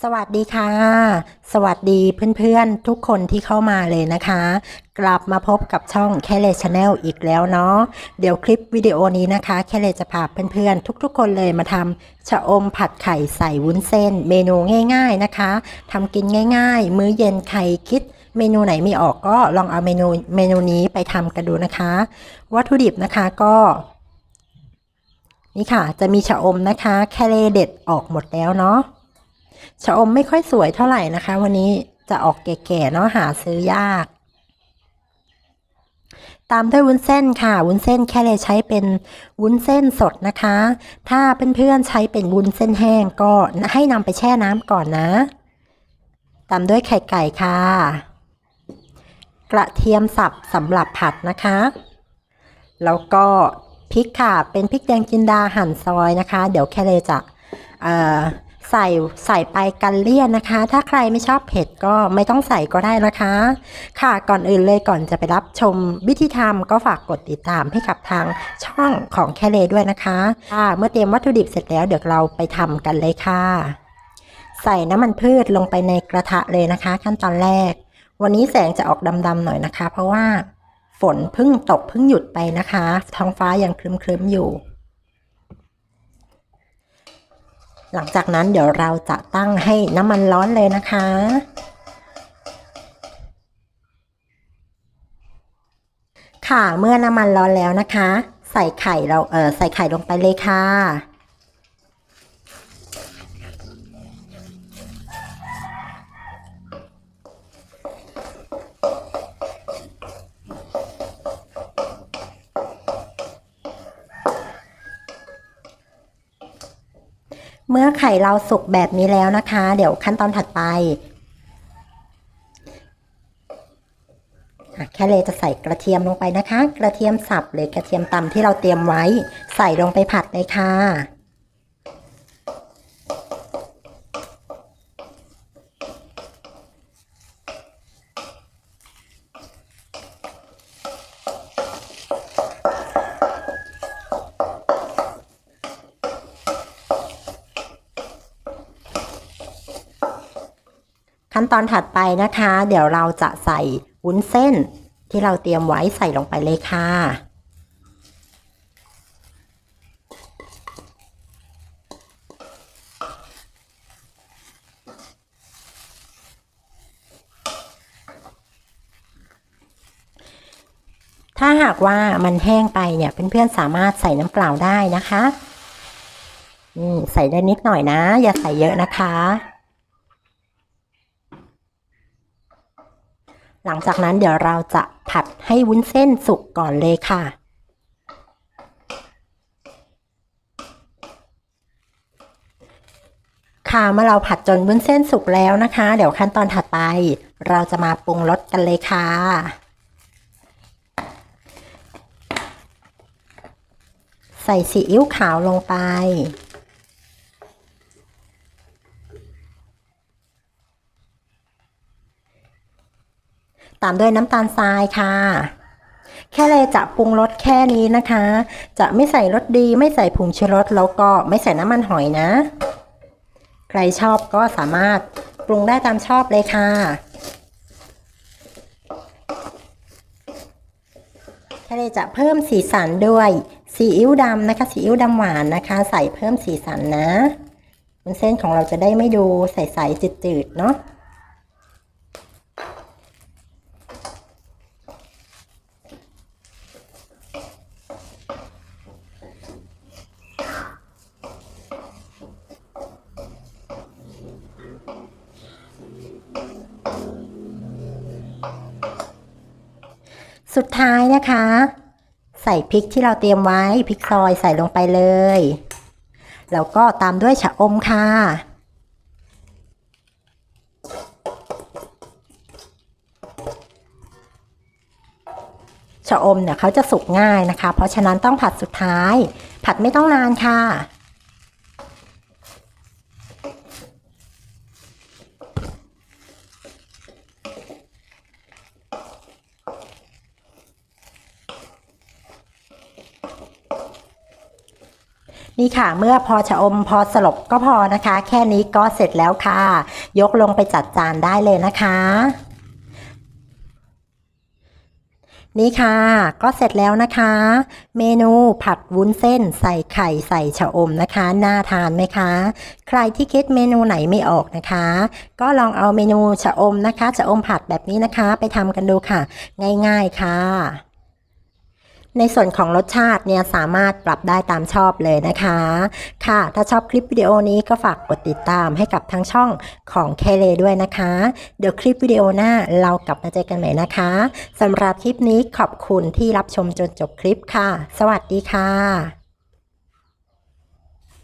สวัสดีค่ะ สวัสดีเพื่อนๆ ทุกคนที่เข้ามาเลยนะคะ กลับมาพบกับช่องแคเลชแนลอีกแล้วเนาะเดี๋ยวคลิปวิดีโอนี้นะคะแคเลจะพาเพื่อนๆ ทุกๆ คนเลยมาทำชะอมผัดไข่ใส่วุ้นเส้น เมนูง่ายๆนะคะทำกินง่ายๆ มื้อเย็นใครคิดเมนูไหนไม่ออกก็ลองเอาเมนูเมนูนี้ไปทำกันดูนะคะ วัตถุดิบนะคะก็นี่ค่ะ จะมีชะอมนะคะ แคเลเด็ดออกหมดแล้วเนาะ ชะอมไม่ค่อยสวยเท่าไหร่นะคะ วันนี้จะออกแก่ๆเนาะหาซื้อยาก ตามด้วยวุ้นเส้นค่ะ วุ้นเส้นแค่เลยใช้เป็นวุ้นเส้นสดนะคะ ถ้าเพื่อนๆใช้เป็นวุ้นเส้นแห้งก็ให้นำไปแช่น้ำก่อนนะ ตามด้วยไข่ไก่ค่ะ กระเทียมสับสำหรับผัดนะคะ แล้วก็พริกค่ะ เป็นพริกแดงจินดาหั่นซอยนะคะ เดี๋ยวแค่เลยจะ ใส่ใส่ไปกันเลี่ยนนะคะ ถ้าใครไม่ชอบเผ็ดก็ไม่ต้องใส่ก็ได้นะคะ ค่ะก่อนอื่นเลยก่อนจะไปรับชมวิธีทำก็ฝากกดติดตามให้กับทางช่องของแคเลด้วยนะคะค่ะเมื่อเตรียมวัตถุดิบเสร็จแล้วเดี๋ยวเราไปทำกันเลยค่ะ ใส่น้ำมันพืชลงไปในกระทะเลยนะคะ ขั้นตอนแรก วันนี้แสงจะออกดำๆหน่อยนะคะ เพราะว่าฝนเพิ่งตกเพิ่งหยุดไปนะคะ ท้องฟ้ายังครึ้มๆอยู่ หลังจากนั้นเดี๋ยวเราจะตั้งให้น้ำมันร้อนเลยนะคะ ค่ะเมื่อน้ำมันร้อนแล้วนะคะ ใส่ไข่เราเออใส่ไข่ลงไปเลยค่ะ เมื่อไข่เราสุกแบบนี้แล้วนะคะ เดี๋ยวขั้นตอนถัดไปแค่เลยจะใส่กระเทียมลงไปนะคะ กระเทียมสับหรือกระเทียมตำที่เราเตรียมไว้ ใส่ลงไปผัดเลยค่ะ ขั้นตอนถัดไปนะคะ เดี๋ยวเราจะใส่วุ้นเส้นที่เราเตรียมไว้ใส่ลงไปเลยค่ะถ้าหากว่ามันแห้งไปเนี่ยเพื่อนๆสามารถใส่น้ำเปล่าได้นะคะนี่ใส่ได้นิดหน่อยนะ อย่าใส่เยอะนะคะ หลังจากนั้นเดี๋ยวเราจะผัดให้วุ้นเส้นสุกก่อนเลยค่ะ ค่ะเมื่อเราผัดจนวุ้นเส้นสุกแล้วนะคะ เดี๋ยวขั้นตอนถัดไป เราจะมาปรุงรสกันเลยค่ะใส่ซีอิ๊วขาวลงไป ตามด้วยน้ำตาลทรายค่ะ แค่เลยจะปรุงรสแค่นี้นะคะ จะไม่ใส่รสดี ไม่ใส่ผงชูรสแล้วก็ไม่ใส่น้ำมันหอยนะ ใครชอบก็สามารถปรุงได้ตามชอบเลยค่ะ แค่เลยจะเพิ่มสีสันด้วยซีอิ๊วดำนะคะซีอิ๊วดำหวานนะคะ ใส่เพิ่มสีสันนะวุ้นเส้นของเราจะได้ไม่ดูใสๆจืดๆเนาะ สุดท้ายนะคะ ใส่พริกที่เราเตรียมไว้พริกซอยใส่ลงไปเลย แล้วก็ตามด้วยชะอมค่ะ ชะอมเนี่ยเขาจะสุกง่ายนะคะ เพราะฉะนั้นต้องผัดสุดท้าย ผัดไม่ต้องนานค่ะ นี่ค่ะ เมื่อพอชะอมพอสลบก็พอนะคะ แค่นี้ก็เสร็จแล้วค่ะ ยกลงไปจัดจานได้เลยนะคะ นี่ค่ะ ก็เสร็จแล้วนะคะ เมนูผัดวุ้นเส้นใส่ไข่ใส่ชะอมนะคะ น่าทานไหมคะ ใครที่คิดเมนูไหนไม่ออกนะคะ ก็ลองเอาเมนูชะอมนะคะชะอมผัดแบบนี้นะคะ ไปทำกันดูค่ะ ง่าย ๆค่ะ ในส่วนของรสชาติเนี่ยสามารถปรับได้ตามชอบเลยนะคะ ค่ะ ถ้าชอบคลิปวิดีโอนี้ก็ฝากกดติดตามให้กับทางช่องของเคเลด้วยนะคะ เดี๋ยวคลิปวิดีโอหน้าเรากลับมาเจอกันใหม่นะคะสำหรับคลิปนี้ขอบคุณที่รับชมจนจบคลิปค่ะ สวัสดีค่ะ